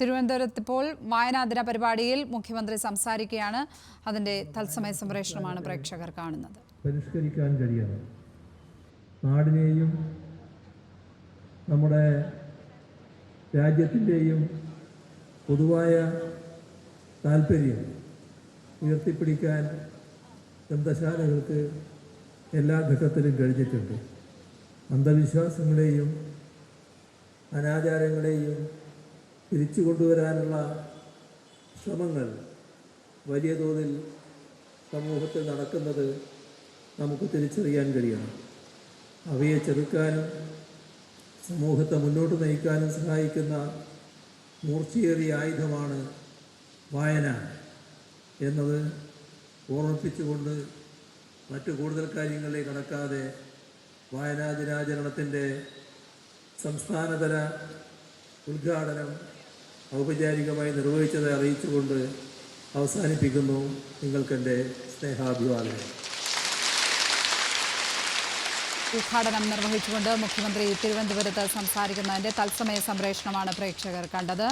തിരുവനന്തപുരത്ത് ഇപ്പോൾ വായനാദിന പരിപാടിയിൽ മുഖ്യമന്ത്രി സംസാരിക്കുകയാണ്. അതിന്റെ തത്സമയ സംപ്രേഷണമാണ് പ്രേക്ഷകർ കാണുന്നത്. പരിഷ്കരിക്കാൻ കഴിയണം. നാടിനെയും നമ്മുടെ രാജ്യത്തിന്റെയും പൊതുവായ താല്പര്യം ഉയർത്തിപ്പിടിക്കാൻ ഗ്രന്ഥശാലകൾക്ക് എല്ലാ ഘട്ടത്തിലും കഴിഞ്ഞിട്ടുണ്ട്. അന്ധവിശ്വാസങ്ങളെയും അനാചാരങ്ങളെയും തിരിച്ചു കൊണ്ടുവരാനുള്ള ശ്രമങ്ങൾ വലിയ തോതിൽ സമൂഹത്തിൽ നടക്കുന്നത് നമുക്ക് തിരിച്ചറിയാൻ കഴിയണം. അവയെ ചെറുക്കാനും സമൂഹത്തെ മുന്നോട്ട് നയിക്കാനും സഹായിക്കുന്ന മൂർച്ചയേറിയ ആയുധമാണ് വായന എന്നത് ഓർമ്മിപ്പിച്ചുകൊണ്ട് മറ്റു കൂടുതൽ കാര്യങ്ങളിലേക്ക് കടക്കാതെ വായനാ ദിനാചരണത്തിന്റെ സംസ്ഥാനതല ഉദ്ഘാടനം ഔപചാരികമായി നിർവഹിച്ചത് അറിയിച്ചുകൊണ്ട് അവസാനിപ്പിക്കുന്നു നിങ്ങൾക്കെന്റെ സ്നേഹാഭിവാദനം ഉദ്ഘാടനം നിർവഹിച്ചുകൊണ്ട് മുഖ്യമന്ത്രി തിരുവനന്തപുരത്ത് സംസാരിക്കുന്നതിന്റെ തത്സമയ സംപ്രേഷണമാണ് പ്രേക്ഷകർ കണ്ടത്.